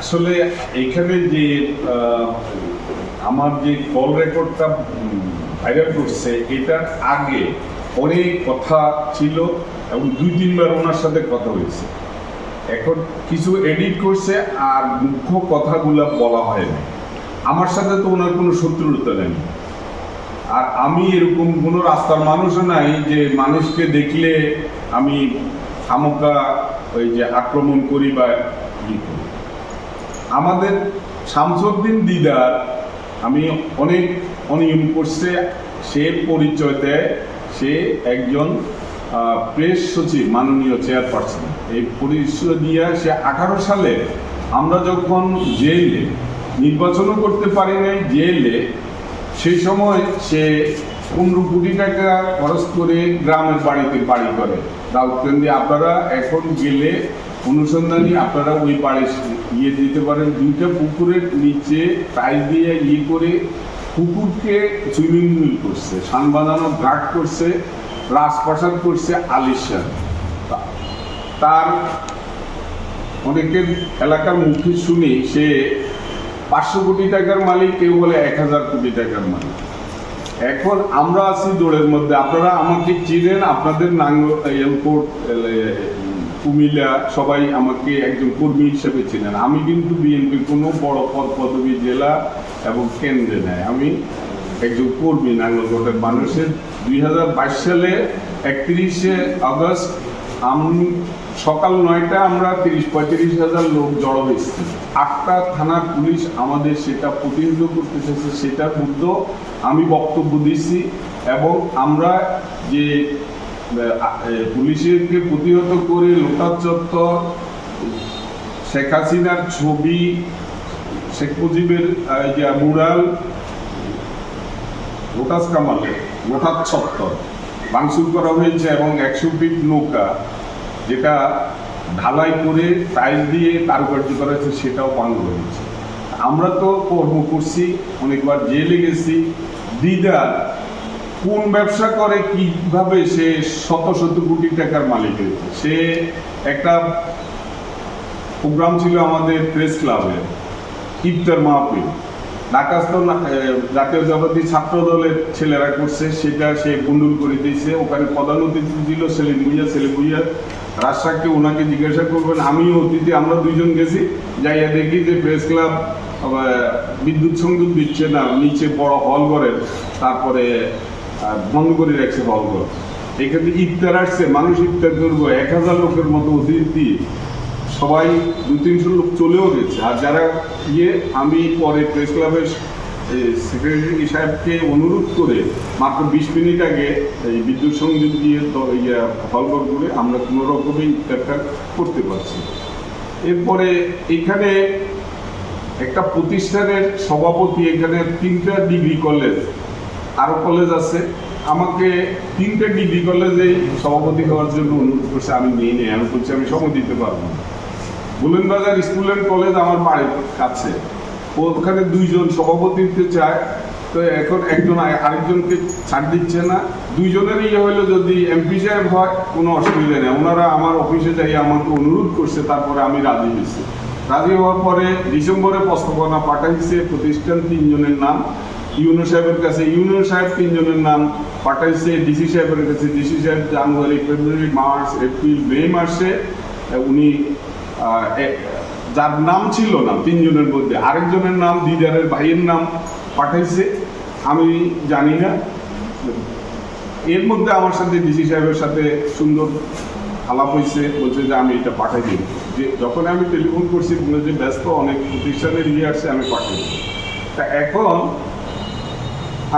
আসলে এখানে যে আমার যে কল রেকর্ডটা ভাইরাল করছে, এটার আগে অনেক কথা ছিল এবং দুই তিনবার ওনার সাথে কথা হয়েছে। এখন কিছু এডিট করছে আর মুখ্য কথাগুলো বলা হয়নি। আমার সাথে তো ওনার কোনো শত্রুতা নেই। আর আমি এরকম কোনো রাস্তার মানুষও নাই যে মানুষকে দেখলে আমি খামোকা ওই যে আক্রমণ করি বা আমাদের শামসুদ্দিন দিদার, আমি অনেক অনিয়ম করছে, সে পরিচয় দেয় সে একজন প্রেস সচিব, মাননীয় চেয়ারপারসন এই পরিচয় দিয়ে সে আঠারো সালে আমরা যখন জেলে, নির্বাচনও করতে পারি নাই, জেলে, সেই সময় সে পনেরো কোটি টাকা খরচ করে গ্রামের বাড়িতে বাড়ি করে? রাউতকেন্দ্রে আপনারা এখন গেলে অনুসন্ধানী আপনারা ওই বাড়ি ইয়ে দিতে পারেন। দুইটা পুকুরের নিচে টাইল দিয়ে ইয়ে করে পুকুরকে সুইমিং পুল করছে, সান বাঁধানো ঘাট করছে, রাজপ্রাসাদ করছে আলিশান। তার অনেকের এলাকার মুখে শুনি সে পাঁচশো কোটি টাকার মালিক, কেউ বলে এক হাজার কোটি টাকার মালিক। এখন আমরা আছি দৌড়ের মধ্যে। আপনারা আমাকে চিনেন, আপনাদের কুমিল্লা, সবাই আমাকে একজন কর্মী হিসেবে চিনেন। আমি কিন্তু বিএনপি কোনো বড় পদ, পদবী জেলা এবং কেন্দ্রে নেয় আমি একজন কর্মী নাঙ্গলকোটের মানুষের। দুই হাজার বাইশ সালে একত্রিশে আগস্ট আমি সকাল নয়টা আমরা তিরিশ পঁয়ত্রিশ হাজার লোক জড়ো হয়েছি। আটটা থানার পুলিশ আমাদের সেটা প্রতিহত করতে চেয়েছে সেটার মধ্যেও আমি বক্তব্য দিয়েছি এবং আমরা যে পুলিশকে প্রতিহত করে লোটার চত্বর শেখ হাসিনার ছবি, শেখ মুজিবের মুরাল, লোটাস কামালে লোটাস চত্বর ভাঙচুর করা হয়েছে এবং একশো ফিট নৌকা যেটা ঢালাই করে টাইল দিয়ে কারুকার্য করা হয়েছে, সেটাও ভাঙ হয়েছে আমরা তো কর্ম করছি, অনেকবার জেলে গেছি। দিদার কোন ব্যবসা করে, কীভাবে সে শত শত কোটি টাকার মালিক হয়েছে? সে একটা প্রোগ্রাম ছিল আমাদের প্রেস ক্লাবে, ইফতার মাহফিল। ঢাকাস্থ জাতীয় জগতী ছাত্র দলের ছেলেরা করছে, সেটা সে গুন্ডুল করে দিয়েছে। ওখানে প্রধান অতিথি ছিল সেলিম ভুইয়া সেলিম ভুইয়া রাজশাককে ওনাকে জিজ্ঞাসা করবেন, আমিও অতিথি, আমরা দুইজন গেছি, যাইয়া দেখি যে প্রেস ক্লাব বিদ্যুৎ সংযোগ দিচ্ছে না, নিচে বড় হল করেন তারপরে বন্ধ করে রাখছে হল ঘর। এখানে ইফতার আসছে, মানুষ ইফতার করব, এক হাজার লোকের মতো অতিথি, সবাই দু তিনশো লোক চলেও গেছে। আর যারা গিয়ে আমি পরে প্রেস ক্লাবের সেক্রেটারি সাহেবকে অনুরোধ করে মাত্র বিশ মিনিট আগে এই বিদ্যুৎ সংযোগ দিয়ে ইয়া করে আমরা কোনো রকমই করতে পারছি। এরপরে এখানে একটা প্রতিষ্ঠানের সভাপতি এখানে তিনটা ডিগ্রি কলেজ আরও কলেজ আছে। আমাকে তিনটে ডিগ্রি কলেজে সভাপতি হওয়ার জন্য অনুরোধ করছে, আমি নিয়ে নিই, আমি বলছি আমি সময় দিতে পারব না। বুলেনবাজার স্কুল অ্যান্ড কলেজ আমার বাড়ির কাছে। ওখানে দুইজন সভাপতি হতে চায়। তো এখন একজন আরেকজনকে ছাড় দিচ্ছে না। দুইজনেরই ইয়ে হলো যদি এমপি সাহেব হয়, কোনো অসুবিধা নেই। ওনারা আমার অফিসে যাই আমাকে অনুরোধ করছে, তারপরে আমি রাজি হয়েছি। রাজি হওয়ার পরে ডিসেম্বরে প্রস্তাবনা পাঠাইছে প্রতিষ্ঠান তিনজনের নাম। ইউনো সাহেবের কাছে ইউনো সাহেব তিনজনের নাম পাঠাইছে, ডিসি সাহেবের কাছে। ডিসি সাহেব জানুয়ারি, ফেব্রুয়ারি, মার্চ, এপ্রিল, মে মাসে উনি যার নাম ছিল না, তিনজনের মধ্যে। আরেকজনের নাম, দিদারের ভাইয়ের নাম পাঠাইছে। আমি জানি না। এর মধ্যে আমার সাথে ডিসি সাহেবের সাথে সুন্দর আলাপ হয়েছে বলছে যে আমি এটা পাঠাই দিই। যে যখন আমি টেলিফোন করছি, বলে যে ব্যস্ত অনেক প্রতিষ্ঠানের ইয়ে আসছে, আমি পাঠাই তা এখন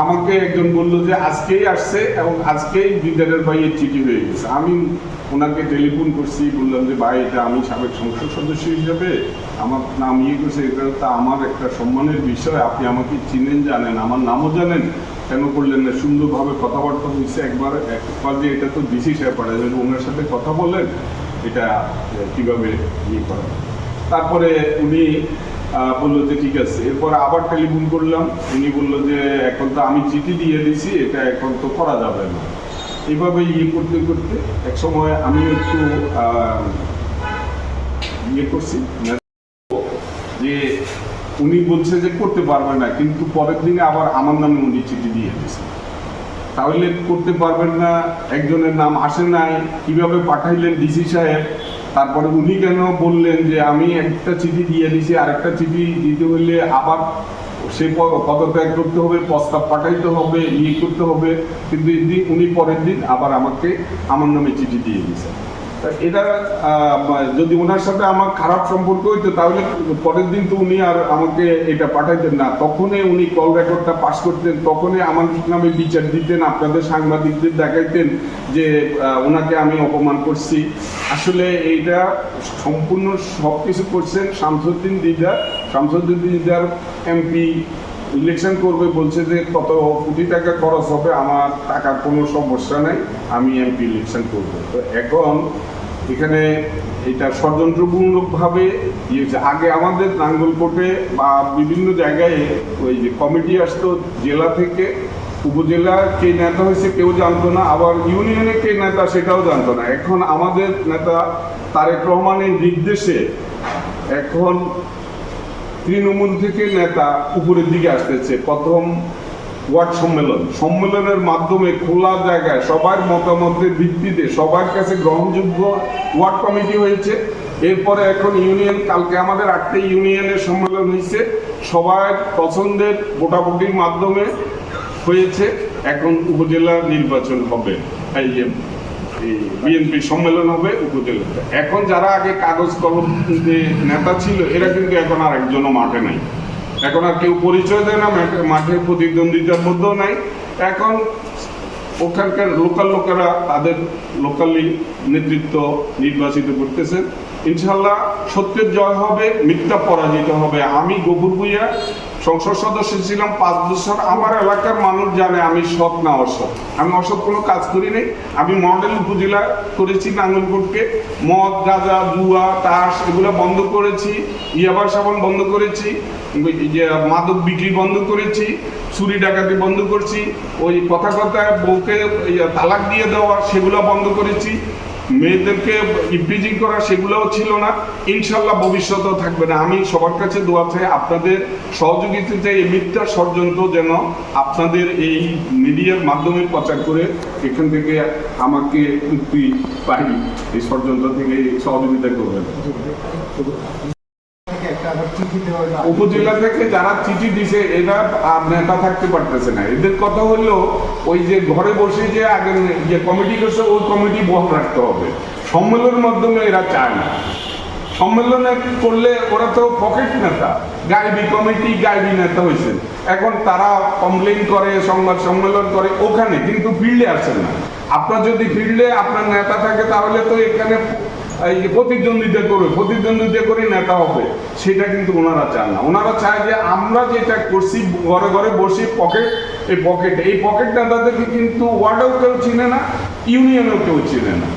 আমাকে একজন বলল যে আজকেই আসছে এবং আজকেই বিদ্যালয়ের ভাইয়ের চিঠি হয়ে গেছে। আমি ওনাকে টেলিফোন করছি, বললাম যে, ভাই, এটা আমি সাবেক সংসদ সদস্য হিসেবে আমার নাম ইয়ে করছে, এটা তা আমার একটা সম্মানের বিষয়, আপনি আমাকে চিনেন, জানেন, আমার নামও জানেন, কেন করলেন না? সুন্দরভাবে কথাবার্তা হয়েছে একবার একবার যে এটা তো ডিসি সাহেব পাঠায় ওনার সাথে কথা বললেন এটা কীভাবে ইয়ে করা? তারপরে উনি বলল যে ঠিক আছে। এরপর আবার টেলিফোন করলাম। উনি বলল যে, এখন তো আমি চিঠি দিয়ে দিছি, এটা এখন তো করা যাবে না। এইভাবে ইয়ে করতে করতে এক সময় আমি একটু ইয়ে করছি। যে উনি বলছে যে করতে পারবে না, কিন্তু পরের দিনে আবার আমার নামে উনি চিঠি দিয়ে দিয়েছে। তাহলে করতে পারবেন না, একজনের নাম আসে নাই, কীভাবে পাঠাইলেন ডিসি সাহেব? তারপরে উনি কেন বললেন যে আমি একটা চিঠি দিয়ে দিছি, আরেকটা চিঠি দিতে হলে আবার সে পদত্যাগ করতে হবে, প্রস্তাব পাঠাইতে হবে ইয়ে করতে হবে। কিন্তু উনি পরের দিন আবার আমাকে আমার নামে চিঠি দিয়ে দিয়েছে তা এটা যদি ওনার সাথে আমার খারাপ সম্পর্ক হইতো, তাহলে পরের দিন তো উনি আর আমাকে এটা পাঠাইতেন না। তখনই উনি কল রেকর্ডটা পাস করতেন, তখনই আমার নামে বিচার দিতেন, আপনাদের সাংবাদিকদের দেখাইতেন যে ওনাকে আমি অপমান করছি। আসলে এইটা সম্পূর্ণ সব কিছু করছেন শামসুদ্দিন দিদার। শামসুদ্দিন দিদার এমপি ইলেকশন করবে বলছে যে কত কোটি টাকা খরচ হবে, আমার টাকার কোনো সমস্যা নেই, আমি এমপি ইলেকশন করব তো এখন এখানে এটা ষড়যন্ত্রমূলকভাবে ইয়ে হচ্ছে। আগে আমাদের নাঙ্গলকোটে বা বিভিন্ন জায়গায় ওই যে কমিটি আসতো জেলা থেকে, উপজেলা কে নেতা হয়েছে কেউ জানতো না, আবার ইউনিয়নে কে নেতা সেটাও জানতো না এখন আমাদের নেতা তারেক রহমানের নির্দেশে এখন তৃণমূল থেকে নেতা উপরের দিকে আসতেছে। প্রথম ওয়ার্ড সম্মেলন। সম্মেলনের মাধ্যমে খোলা জায়গায় সবার মতামতের ভিত্তিতে সবার কাছে গ্রহণযোগ্য ওয়ার্ড কমিটি হয়েছে। এরপরে এখন ইউনিয়ন, কালকে আমাদের আটটা ইউনিয়নের সম্মেলন হয়েছে। সবার পছন্দের ভোটাভুটির মাধ্যমে হয়েছে। এখন উপজেলা নির্বাচন হবে। এই বিএনপি সম্মেলন হবে উপজেলাতে এখন যারা আগে কাগজ কলম যে নেতা ছিল, এরা কিন্তু এখন আর একজনও মাঠে নাই। এখন আর কেউ পরিচয় দেয় না, মাঠে- প্রতিদ্বন্দ্বিতার মধ্যেও নাই। এখন ওখানকার লোকাল লোকেরা তাদের লোকালি নেতৃত্ব নির্বাচিত করতেছেন। ইনশাল্লাহ সত্যের জয় হবে, মিথ্যা পরাজিত হবে। আমি গফুর ভুইয়া সংসদ সদস্য ছিলাম পাঁচ বছর। আমার এলাকার মানুষ জানে আমি সৎ না অসৎ। আমি অসৎ কোনো কাজ করি নাই। আমি মডেল উপজেলা করেছি নাঙ্গলকোটকে। মদ, গাঁজা, জুয়া, তাস, এগুলো বন্ধ করেছি। ইয়াবার সাবান বন্ধ করেছি। মাদক বিক্রি বন্ধ করেছি। চুরি ডাকাতি বন্ধ করছি। ওই কথা কথায় বউকে তালাক দিয়ে দেওয়া, সেগুলো বন্ধ করেছি। মেয়েদেরকে ইপ্রিজিং করা সেগুলোও ছিল না। ইনশাল্লাহ ভবিষ্যতেও থাকবে না। আমি সবার কাছে দোয়া চাই আপনাদের সহযোগিতা চাই এই মিথ্যা ষড়যন্ত্র যেন আপনাদের এই মিডিয়ার মাধ্যমে প্রচার করে এখান থেকে আমাকে মুক্তি পাই এই ষড়যন্ত্র থেকে সহযোগিতা করবেন থেকে একটা আবার চিঠি দেওয়া হলো। উপজেলা থেকে যারা চিঠি দিছে, এরা আর নেতা থাকতে পারতেছে না। এদের কথা হলো, ওই যে ঘরে বসে যে আগে যে কমিটি করছে, ওই কমিটি বহাল রাখতে হবে। সম্মেলনের মাধ্যমে এরা চায় না। সম্মেলনে করলে ওরা তো পকেট নেতা। গাইবি কমিটি, গাইবি নেতা হয়েছে এখন তারা কমপ্লেন করে, সংবাদ সম্মেলন করে, ওখানে কিন্তু ফিল্ডে আসেন না। আপনার যদি ফিল্ডে আপনার নেতা থাকে, তাহলে তো এখানে এই যে প্রতিদ্বন্দ্বিতা করবে প্রতিদ্বন্দ্বিতা করে নেতা হবে সেটা কিন্তু ওনারা চান না। ওনারা চায় যে আমরা যেটা করছি ঘরে ঘরে বসে পকেট এই পকেট এই পকেট নেতাদেরকে কিন্তু ওয়ার্ডেও কেউ চিনে না ইউনিয়নেও কেউ চিনে না।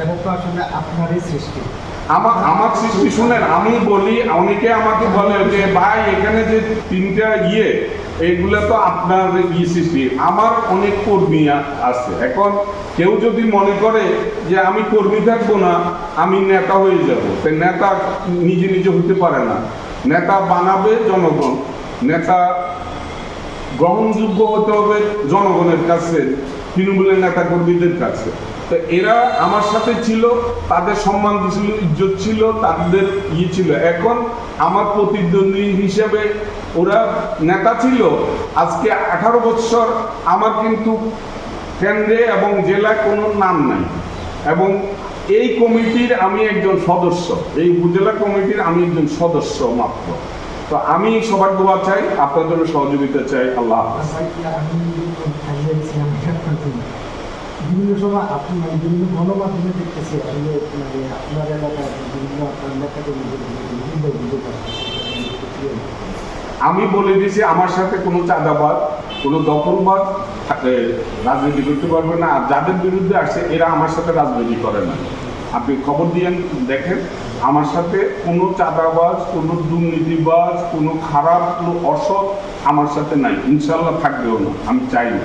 এটা তো আসলে আপনারই সৃষ্টি। আমার আমার সৃষ্টি শুনেন আমি বলি অনেকে আমাকে বলে যে ভাই এখানে যে তিনটা ইয়ে এইগুলো তো আপনার সৃষ্টি আমার অনেক কর্মী আছে। এখন কেউ যদি মনে করে যে আমি কর্মী থাকব না, আমি নেতা হয়ে যাব। তো নেতা নিজে নিজে হতে পারে না। নেতা বানাবে জনগণ, নেতা গ্রহণযোগ্য হতে হবে জনগণের কাছে, তৃণমূলের নেতা কর্মীদের কাছে। তো এরা আমার সাথে ছিল, তাদের সম্মান ছিল, ইজ্জত ছিল, তাদের ইয়ে ছিল। এখন আমার প্রতিদ্বন্দ্বী হিসেবে ওরা নেতা ছিল। আজকে আঠারো বছর আমার কিন্তু কেন্দ্রে এবং জেলায় কোনো নাম নাই। এবং এই কমিটির আমি একজন সদস্য, এই উপজেলা কমিটির আমি একজন সদস্য মাত্র। তো আমি সবার দোয়া চাই, আপনাদের সহযোগিতা চাই, আল্লাহ মানে মানে আপনার বিভিন্ন আপনার নেতাকর্মীদের বিভিন্ন আসছে আমি বলে দিয়েছি আমার সাথে কোনো চাঁদাবাদ কোনো দখলবাদ রাজনীতি করতে পারবে না। আর যাদের বিরুদ্ধে আসছে, এরা আমার সাথে রাজনীতি করে না। আপনি খবর দিয়ে দেখেন, আমার সাথে কোনো চাঁদাবাজ, কোনো দুর্নীতিবাজ, কোনো খারাপ, কোনো অসৎ আমার সাথে নাই। ইনশাল্লাহ থাকবেও না। আমি চাই না।